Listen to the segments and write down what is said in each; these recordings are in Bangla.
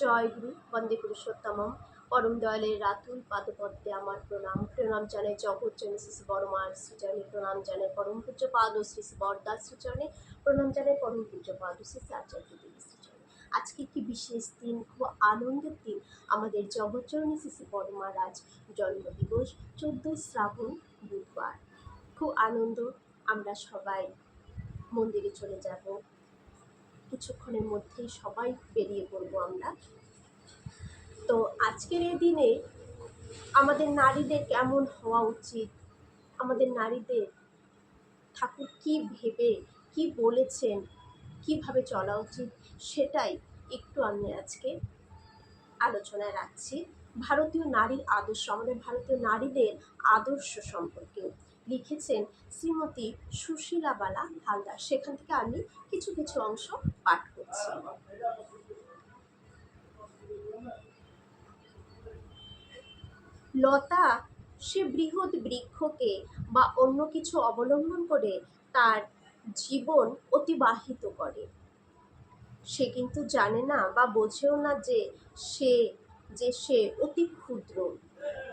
জয় গুরু, বন্দে পুরুষোত্তমম। পরম দয়ালের রাতুল পাদপদ্মে আমার প্রণাম। প্রণাম জানাই জগৎ জনী শ্রী বড়মার শ্রীচরণে। প্রণাম জানাই পরম পূজ্য পাদ শ্রী শ্রী বরদাস শ্রীচরণে। প্রণাম জানাই পরম পূজ্য পাদ শ্রী আচার্য দেবী শ্রীচরণে। আজকে একটি বিশেষ দিন, খুব আনন্দের দিন। আমাদের জগৎজননী শ্রী শ্রী বড়মার আজ জন্মদিবস, চোদ্দোই শ্রাবণ, বুধবার। খুব আনন্দ, আমরা সবাই মন্দিরে চলে যাব। কিছুক্ষণের মধ্যেই সবাই বেরিয়ে পড়ব আমরা। তো আজকের এই দিনে আমাদের নারীদের কেমন হওয়া উচিত? আমাদের নারীদের ঠাকুর কি ভেবে, কি বলেছেন, কীভাবে চলা উচিত, সেটাই একটু আমি আজকে আলোচনায় রাখছি। ভারতীয় নারীর আদর্শ, আমাদের ভারতীয় নারীদের আদর্শ সম্পর্কে। লিখেছেন শ্রীমতী সুশীলা বালা হালদার। সেখান থেকে আমি কিছু কিছু অংশ পাঠ করছি। লতা, সে বৃহৎ বৃক্ষকে বা অন্য কিছু অবলম্বন করে তার জীবন অতিবাহিত করে। সে কিন্তু জানে না বা বোঝেও না যে সে যে সে অতি ক্ষুদ্র।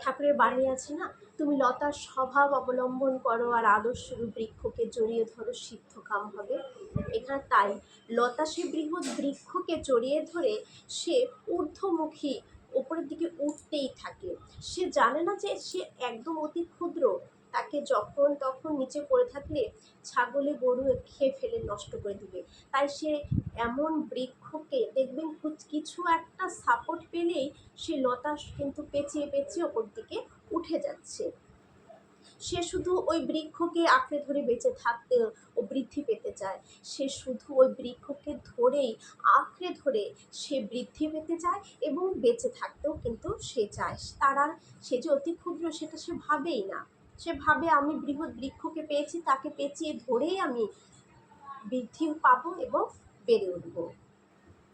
ঠাকুরের বাণী আছে না? তুমি লতার স্বভাব অবলম্বন করো আর আদর্শ বৃক্ষকে জড়িয়ে ধরো সিদ্ধকাম হবে। এখানে তাই লতা সে বৃহৎ বৃক্ষকে জড়িয়ে ধরে সে ঊর্ধ্বমুখী, ওপরের দিকে উঠতেই থাকে। সে জানে না যে সে একদম অতি ক্ষুদ্র। তাকে যখন তখন নিচে পড়ে থাকলে ছাগলে গরু খেয়ে ফেলে, নষ্ট করে দিবে। তাই সে এমন বৃক্ষকে, দেখবেন কুছ- একটা সাপোর্ট পেলেই সে লতা কিন্তু পেঁচিয়ে পেঁচিয়ে ওপর দিকে উঠে যাচ্ছে। সে শুধু ওই বৃক্ষকে আঁকড়ে ধরে বেঁচে থাকতে ও বৃদ্ধি পেতে চায়। সে শুধু ওই বৃক্ষকে ধরেই আঁকড়ে ধরে সে বৃদ্ধি পেতে চায় এবং বেঁচে থাকতেও কিন্তু সে চায়। তারা সে যে অতি ক্ষুদ্র, সেটা সে ভাবেই না। সে ভাবে আমি বৃহৎ বৃক্ষকে পেয়েছি, তাকে পেঁচিয়ে ধরেই আমি বৃদ্ধি পাবো এবং বেড়ে উঠবো।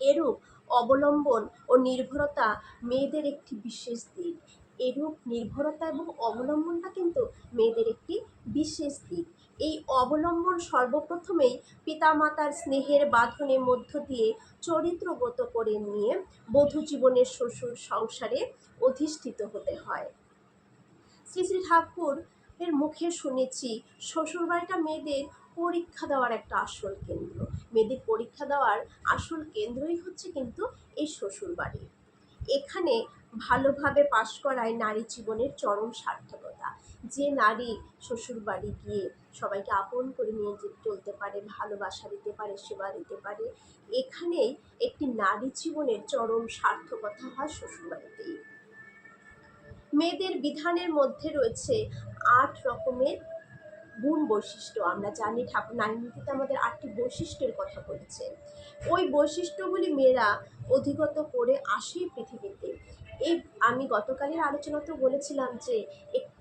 এরূপ অবলম্বন ও নির্ভরতা মেয়েদের একটি বিশেষ দিক। এরূপ নির্ভরতা এবং অবলম্বনটা কিন্তু মেয়েদের একটি বিশেষ দিক। এই অবলম্বন সর্বপ্রথমেই পিতামাতার স্নেহের বাঁধনের মধ্য দিয়ে চরিত্রগত করে নিয়ে বধূ জীবনের শ্বশুর সংসারে অধিষ্ঠিত হতে হয়। শ্রী শ্রী ঠাকুর এর মুখে শুনেছি, শ্বশুরবাড়িটা মেয়েদের পরীক্ষা দেওয়ার একটা আসল কেন্দ্র। মেয়েদের পরীক্ষা দেওয়ার আসল কেন্দ্রই হচ্ছে কিন্তু এই শ্বশুরবাড়ি। এখানে ভালোভাবে পাশ করায় নারী জীবনের চরম সার্থকতা। যে নারী শ্বশুরবাড়ি গিয়ে সবাইকে আপন করে নিয়ে চলতে পারে, ভালোবাসা দিতে পারে, সেবা দিতে পারে এখানেই একটি নারী জীবনের চরম সার্থকতা হয় শ্বশুরবাড়িতেই। মেয়েদের বিধানের মধ্যে রয়েছে আট রকমের গুণ বৈশিষ্ট্য। আমরা জানি ঠাকুর নারী নীতিতে আমাদের আটটি বৈশিষ্ট্যের কথা বলেছে। ওই বৈশিষ্ট্যগুলি মেয়েরা অধিগত করে আসে পৃথিবীতে। এই আমি গতকালের আলোচনাতেও বলেছিলাম যে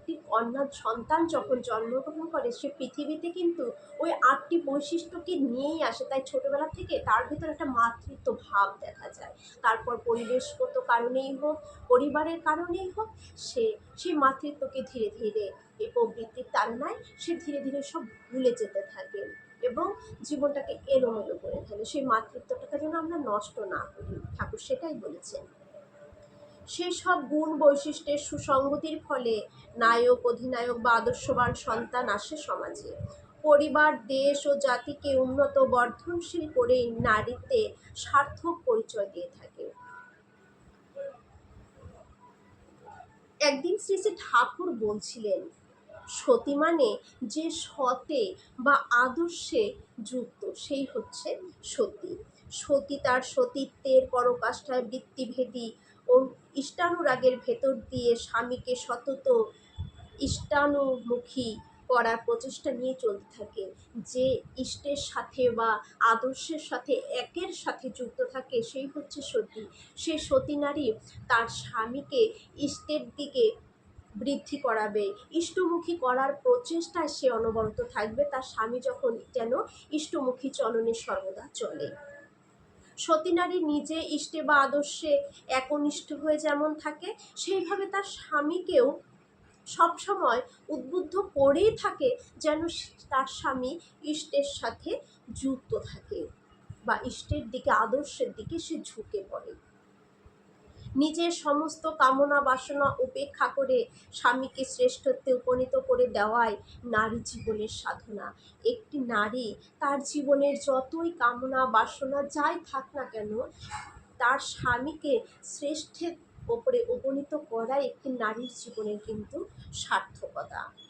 একটি কন্যা সন্তান যখন জন্মগ্রহণ করে, সে পৃথিবীতে কিন্তু ওই আটটি বৈশিষ্ট্যকে নিয়েই আসে। তাই ছোটোবেলা থেকে তার ভিতরে একটা মাতৃত্ব ভাব দেখা যায়। তারপর পরিবেশগত কারণেই হোক, পরিবারের কারণেই হোক, সে সেই মাতৃত্বকে ধীরে ধীরে এই প্রবৃত্তির তাড়নায় সে ধীরে ধীরে সব ভুলে যেতে থাকে এবং জীবনটাকে এলোমেলো করে ফেলে। সেই মাতৃত্বটাকে যেন আমরা নষ্ট না করি। ঠাকুর সেটাই বলেছেন। সেই সব গুণ বৈশিষ্ট্যের সুসংগতির ফলে নায়ক, অধিনায়ক বা আদর্শবান সন্তান আসে সমাজে। পরিবার, দেশ ও জাতিকে উন্নত, বর্ধনশীল করে নারীতে সার্থক পরিচয় দিয়ে থাকে। একদিন শ্রী শ্রী ঠাকুর বলছিলেন সতী মানে যে সতে বা আদর্শে যুক্ত, সেই হচ্ছে সতী। সতী তার সতীত্বের পরকাষ্ঠায় বৃত্তিভেদী ও ইষ্টানুরাগের ভেতর দিয়ে স্বামীকে সতত ইষ্টানুমুখী করার প্রচেষ্টা নিয়ে চলতে থাকে। যে ইষ্টের সাথে বা আদর্শের সাথে একের সাথে যুক্ত থাকে, সেই হচ্ছে সতী। সে সতী নারী তার স্বামীকে ইষ্টের দিকে বৃদ্ধি করাবে। ইষ্টমুখী করার প্রচেষ্টায় সে অনবরত থাকবে। তার স্বামী যখন যেন ইষ্টমুখী চলনে সর্বদা চলে। সতী নারী নিজে ইষ্টে বা আদর্শে একনিষ্ঠ হয়ে যেমন থাকে, সেইভাবে তার স্বামীকেও সবসময় উদ্বুদ্ধ করেই থাকে যেন তার স্বামী ইষ্টের সাথে যুক্ত থাকে বা ইষ্টের দিকে, আদর্শের দিকে সে ঝুঁকে পড়ে। নিজের সমস্ত কামনা বাসনা উপেক্ষা করে স্বামীকে শ্রেষ্ঠত্বে উপনীত করে দেওয়াই নারী জীবনের সাধনা। একটি নারী তার জীবনের যতই কামনা বাসনা যাই থাক না কেন, তার স্বামীকে শ্রেষ্ঠের ওপরে উপনীত করাই একটি নারীর জীবনের কিন্তু সার্থকতা।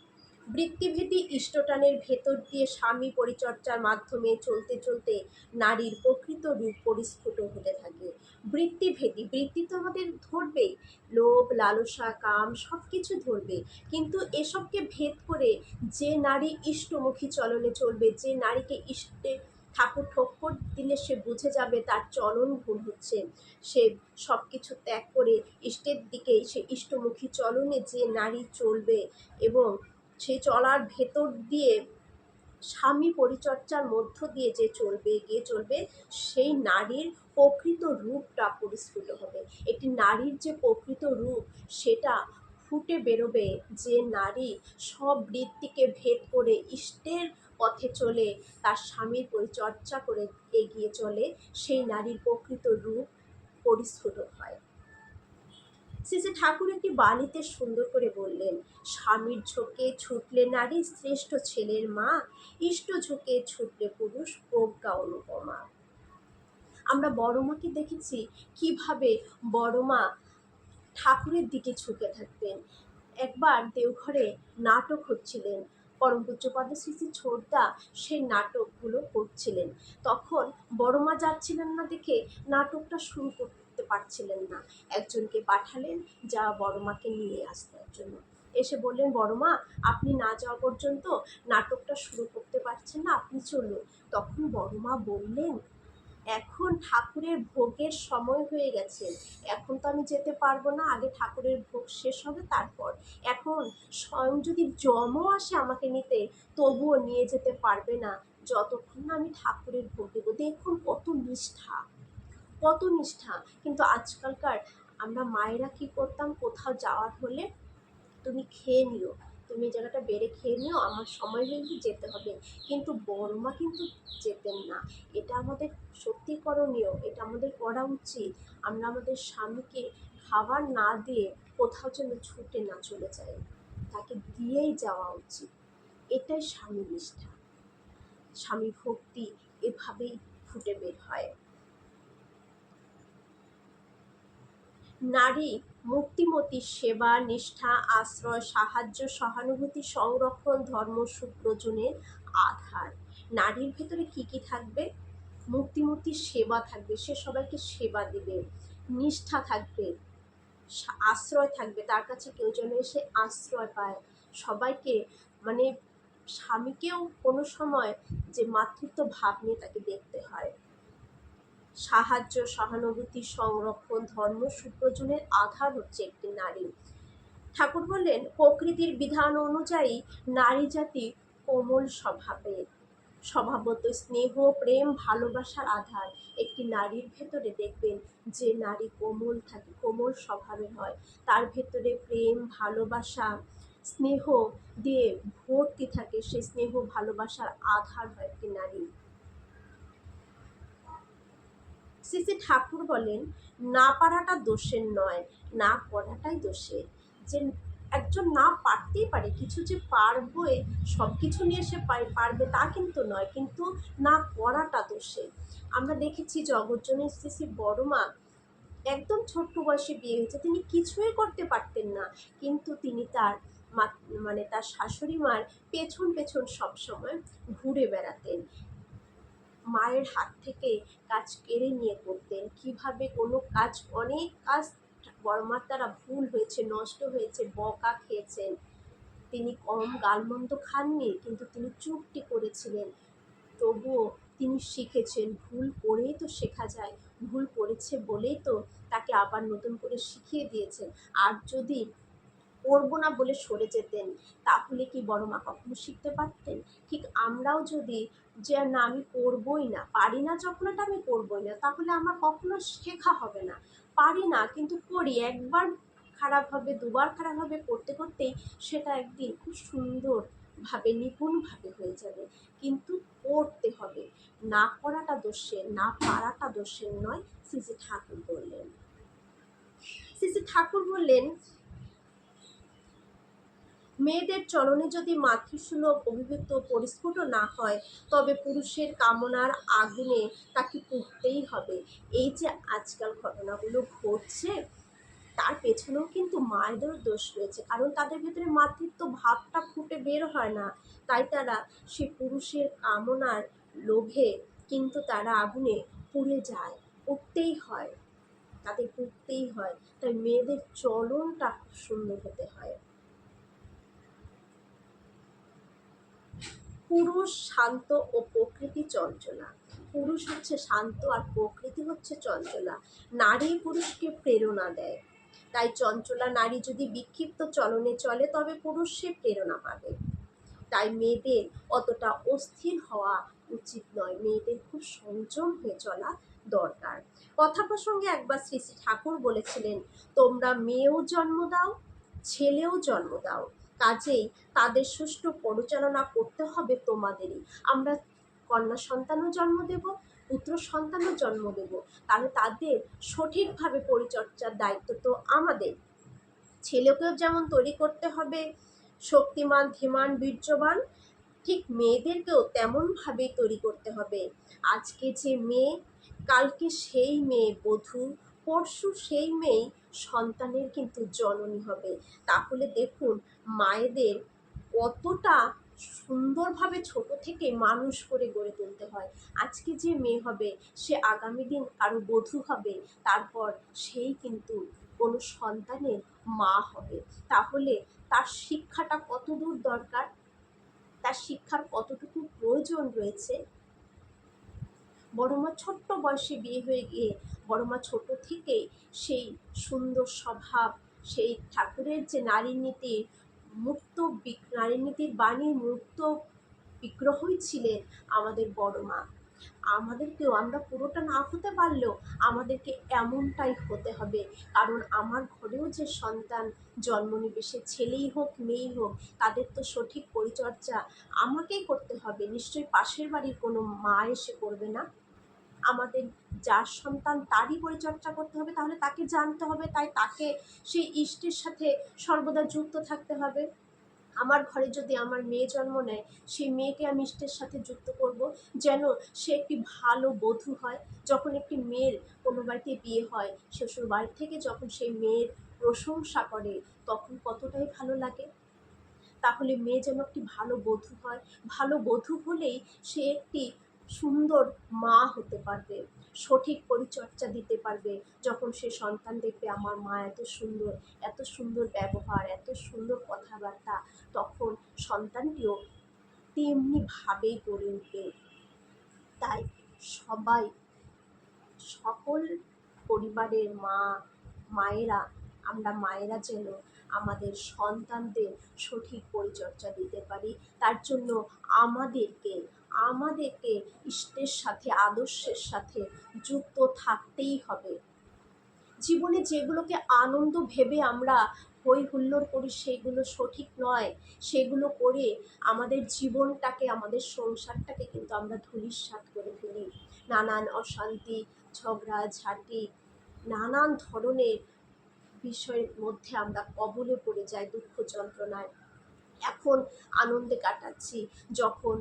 বৃত্তিভেদী ইষ্টটানের ভেতর দিয়ে স্বামী পরিচর্যার মাধ্যমে চলতে চলতে নারীর প্রকৃত রূপ পরিস্ফুট হতে থাকে। বৃত্তিভেদী, বৃত্তি তো আমাদের ধরবেই। লোভ, লালসা, কাম সব কিছু ধরবে। কিন্তু এসবকে ভেদ করে যে নারী ইষ্টমুখী চলনে চলবে, যে নারীকে ইষ্টে ঠাকুর ঠক্কর দিলে সে বুঝে যাবে তার চলন ভুল হচ্ছে। সে সব কিছু ত্যাগ করে ইষ্টের দিকে সে ইষ্টমুখী চলনে যে নারী চলবে এবং সেই চলার ভেতর দিয়ে স্বামী পরিচর্যার মধ্য দিয়ে যে চলবে, এগিয়ে চলবে, সেই নারীর প্রকৃত রূপটা পরিস্ফুট হবে। একটি নারীর যে প্রকৃত রূপ, সেটা ফুটে বেরোবে যে নারী সব বৃত্তিকে ভেদ করে ইষ্টের পথে চলে, তার স্বামীর পরিচর্যা করে এগিয়ে চলে, সেই নারীর প্রকৃত রূপ পরিস্ফুট হয়। শ্রী ঠাকুর একটি বাণীতে সুন্দর করে বললেন, স্বামীর ঝোঁকে ছুটলে নারী, শ্রেষ্ঠ ছেলের মা, ইষ্ট ঝোঁকে ছুটলে পুরুষ, প্রজ্ঞা অনুপমা। আমরা বড় মাকে দেখেছি কীভাবে বড় মা ঠাকুরের দিকে ঝুঁকে থাকতেন। একবার দেওঘরে নাটক হচ্ছিলেন, পরম পূজ্যপাদ শ্রী শ্রী ছোটদা সেই নাটকগুলো করছিলেন। তখন বড় মা যাচ্ছিলেন না দেখে নাটকটা শুরু করতে পারছিলেন না। একজনকে পাঠালেন, যা বড় মাকে নিয়ে আসবার জন্য। এসে বললেন বড় মা আপনি না যাওয়া পর্যন্ত নাটকটা শুরু করতে পারছেন না, আপনি চলুন। তখন বড় মা বললেন, এখন ঠাকুরের ভোগের সময় হয়ে গেছে। এখন তো আমি যেতে পারব না, আগে ঠাকুরের ভোগ শেষ হবে তারপর। এখন স্বয়ং যদি জমও আসে আমাকে নিতে, তবুও নিয়ে যেতে পারবে না। যতক্ষণ না আমি ঠাকুরের ভোগ দেবো। দেখুন কত নিষ্ঠা। কত নিষ্ঠা। কিন্তু আজকালকার আমরা মায়েরা কি করতাম, কোথাও যাওয়ার হলে তুমি খেয়ে নিও, তুমি জায়গাটা বেড়ে খেয়ে নিও, আমার সময় হয়ে যেতে হবে। কিন্তু বড় মা কিন্তু যেতেন না। এটা আমাদের সত্যি করণীয়, এটা আমাদের করা উচিত। আমরা আমাদের স্বামীকে খাবার না দিয়ে কোথাও যেন ছুটে না চলে যাই, তাকে দিয়েই যাওয়া উচিত। এটাই স্বামী নিষ্ঠা। স্বামী ভক্তি এভাবেই ফুটে বের হয়। নারী মুক্তিমতী সেবা, নিষ্ঠা, আশ্রয়, সাহায্য, সহানুভূতি সংরক্ষণ, ধর্ম, সুপ্রজনের আধার। নারীর ভেতরে কি কি থাকবে? মুক্তিমূর্তির সেবা থাকবে, সে সবাইকে সেবা দিবে। নিষ্ঠা থাকবে আশ্রয় থাকবে, তার কাছে কেউ যেন এসে আশ্রয় পায়। সবাইকে মানে স্বামীকেও কোনো সময় যে মাতৃত্ব ভাব নিয়ে তাকে দেখতে হয়। সাহায্য, সহানুভূতি, সংরক্ষণ, ধর্ম, সুপ্রজনের আধার হচ্ছে একটি নারী। ঠাকুর বললেন, প্রকৃতির বিধান অনুযায়ী নারী জাতি কোমল স্বভাবের স্বভাবত স্নেহ, প্রেম, ভালোবাসার আধার। একটি নারীর ভেতরে দেখবেন যে নারী কোমল থাকে, কোমল স্বভাবের হয়। তার ভেতরে প্রেম, ভালোবাসা, স্নেহ দিয়ে ভর্তি থাকে। সেই স্নেহ, ভালোবাসার আধার হয় একটি নারী শ্রী ঠাকুর বলেন, না পারাটা দোষের নয়, না করাটাই দোষের। যে একজন না পারতেই পারে, কিছু যে পারবে সব কিছু নিয়ে সে পার- পারবে তা কিন্তু নয়, কিন্তু না করাটা দোষে আমরা দেখেছি জগজ্জনের শ্রী শ্রী বড় মা একদম ছোট্ট বয়সে বিয়ে হয়েছে, তিনি কিছুই করতে পারতেন না, কিন্তু তিনি তার মানে তার শাশুড়ি মার পেছন পেছন সবসময় ঘুরে বেড়াতেন। মায়ের হাত থেকে কাজ কেড়ে নিয়ে করতেন। কীভাবে কোনো কাজ, অনেক কাজ বড়মার দ্বারা ভুল হয়েছে, নষ্ট হয়েছে, বকা খেয়েছেন। তিনি কম গালমন্দ খাননি, কিন্তু তিনি চুপটি করেছিলেন। তবুও তিনি শিখেছেন, ভুল করেই তো শেখা যায়, ভুল করেছে বলেই তো তাকে আবার নতুন করে শিখিয়ে দিয়েছেন। আর যদি করব না বলে সরে যেতেন। তাহলে কি বড় মা কখনো শিখতে পারতেন? ঠিক আমরাও যদি যে না, আমি করবই না, পারি না যখন এটা আমি করবই না, তাহলে আমার কখনো শেখা হবে না। পারি না, কিন্তু করি। একবার খারাপ হবে, দুবার খারাপ হবে, করতে করতেই সেটা একদিন খুব সুন্দরভাবে, নিপুণভাবে হয়ে যাবে। কিন্তু করতে হবে। না করাটা দোষের না পারাটা দোষের নয়। শ্রী ঠাকুর বললেন। শ্রী ঠাকুর বললেন মেয়েদের চরণে যদি মাতৃসুলভ অভিব্যক্ত পরিস্ফুট না হয়, তবে পুরুষের কামনার আগুনে তাকে পুড়তেই হবে। এই যে আজকাল ঘটনাগুলো ঘটছে, তার পেছনেও কিন্তু মায়েদের দোষ রয়েছে। কারণ তাদের ভেতরে মাতৃত্ব ভাবটা ফুটে বের হয় না। তাই তারা সে পুরুষের কামনার লোভে কিন্তু তারা আগুনে পুড়ে যায়। উঠতেই হয়। তাদের পুড়তেই হয়। তাই মেয়েদের চলনটা খুব সুন্দর হতে হয়। পুরুষ শান্ত ও প্রকৃতি চঞ্চলা। পুরুষ হচ্ছে শান্ত আর প্রকৃতি হচ্ছে চঞ্চলা। নারী পুরুষকে প্রেরণা দেয়। তাই চঞ্চলা নারী যদি বিক্ষিপ্ত চলনে চলে, তবে পুরুষ সে প্রেরণা পাবে। তাই মেয়েদের অতটা অস্থির হওয়া উচিত নয়। মেয়েদের খুব সংযম হয়ে চলা দরকার। কথা প্রসঙ্গে একবার শ্রী শ্রী ঠাকুর বলেছিলেন, তোমরা মেয়েও জন্ম দাও, ছেলেও জন্ম দাও। কাজেই তাদের সুষ্ঠু পরিচালনা করতে হবে তোমাদেরই। আমরা কন্যা সন্তানও জন্ম দেব, পুত্র সন্তানও জন্ম দেব। তাহলে তাদের সঠিকভাবে পরিচর্যার দায়িত্ব তো আমাদের। ছেলেকেও যেমন তৈরি করতে হবে, শক্তিমান, ধীমান, বীর্যবান, ঠিক মেয়েদেরকেও তেমনভাবেই তৈরি করতে হবে। আজকে যে মেয়ে, কালকে সেই মেয়ে, বধূ, পরশু সেই মেয়েই সন্তানের কিন্তু জননী হবে। তাহলে দেখুন, মায়েদের কতটা সুন্দরভাবে ছোট থেকে মানুষ করে গড়ে তুলতে হয়। আজকে যে মেয়ে হবে, সে আগামী দিন কারও বধূ হবে, তারপর সেই কিন্তু কোনো সন্তানের মা হবে। তাহলে তার শিক্ষাটা কত দূর দরকার? তার শিক্ষার কতটুকু প্রয়োজন রয়েছে? বড় মা ছোট্ট বয়সে বিয়ে হয়ে গিয়ে বড় মা ছোট থেকেই সেই সুন্দর স্বভাব, সেই ঠাকুরের যে নারী নীতির মুক্ত নারী নীতির বাণীর মুক্ত বিগ্রহই ছিলেন আমাদের বড় মা আমাদেরকেও আমরা পুরোটা না হতে পারলেও আমাদেরকে এমনটাই হতে হবে। কারণ আমার ঘরেও যে সন্তান জন্ম নেবে, সে ছেলেই হোক, মেয়েই হোক, তাদের তো সঠিক পরিচর্যা আমাকেই করতে হবে। নিশ্চয়ই পাশের বাড়ির কোনো মা এসে করবে না? আমাদের যার সন্তান তারই পরিচর্যা করতে হবে, তাহলে তাকে জানতে হবে, তাই তাকে সেই ইষ্টের সাথে সর্বদা যুক্ত থাকতে হবে। আমার ঘরে যদি আমার মেয়ে জন্ম নেয়, সেই মেয়েকে আমি ইষ্টের সাথে যুক্ত করব, যেন সে একটি ভালো বধূ হয়। যখন একটি মেয়ের কোনো বাড়িতে বিয়ে হয়, শ্বশুর বাড়ি থেকে যখন সেই মেয়ের প্রশংসা করে, তখন কতটাই ভালো লাগে। তাহলে মেয়ে যেন একটি ভালো বধূ হয়। ভালো বধূ হলেই সে একটি সুন্দর মা হতে পারবে, সঠিক পরিচর্যা দিতে পারবে। যখন সে সন্তান দেখবে, আমার মা এত সুন্দর এত সুন্দর ব্যবহার, এত সুন্দর কথাবার্তা, তখন সন্তানটিও তেমনিভাবেই গড়ে উঠবে। তাই সবাই, সকল পরিবারের মা, মায়েরা, আমরা মায়েরা যেন আমাদের সন্তানদের সঠিক পরিচর্যা দিতে পারি, তার জন্য আমাদেরকে আমাদেরকে ইষ্টের সাথে, আদর্শের সাথে যুক্ত থাকতেই হবে। জীবনে যেগুলোকে আনন্দ ভেবে আমরা হই হুল্লোড় করি সেইগুলো সঠিক নয়। সেগুলো করে আমাদের জীবনটাকে, আমাদের সংসারটাকে কিন্তু আমরা ধূলিসাৎ করে ফেলি। নানান অশান্তি, ঝগড়া, ঝাঁটি, নানান ধরনের বিষয়ের মধ্যে আমরা কবলে পড়ে যাই, দুঃখ যন্ত্রণায়। এখন আনন্দে কাটাচ্ছি, যখন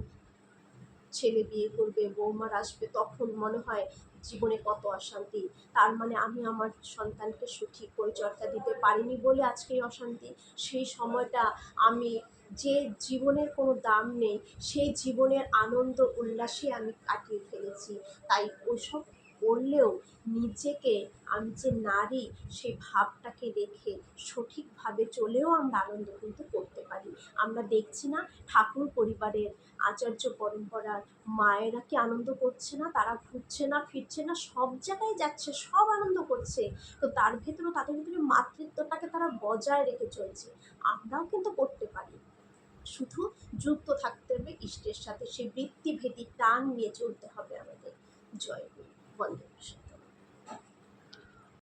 ছেলে বিয়ে করবে, বৌমার আসবে, তখন মনে হয় জীবনে কত অশান্তি। তার মানে আমি আমার সন্তানকে সঠিক পরিচর্যা দিতে পারিনি বলে আজকে অশান্তি। সেই সময়টা আমি যে জীবনের কোনো দাম নেই, সেই জীবনের আনন্দ, উল্লাসে আমি কাটিয়ে ফেলেছি। তাই ওইসব করলেও নিজেকে আমি যে নারী সেই ভাবটাকে রেখে সঠিকভাবে চলেও আমরা আনন্দ কিন্তু করতে পারি। আমরা দেখছি না ঠাকুর পরিবারের আচার্য পরম্পরার মায়েরা কি আনন্দ করছে না, তারা ঘুরছে না, ফিরছে না, সব জায়গায় যাচ্ছে, সব আনন্দ করছে। তো তার ভেতরেও তাদের ভিতরে মাতৃত্বটাকে তারা বজায় রেখে চলছে। আমরাও কিন্তু করতে পারি। শুধু যুক্ত থাকতে হবে, ইষ্টের সাথে সেই বৃত্তিভেদী টান নিয়ে চলতে হবে আমাদের। জয়। গুরু বন্দে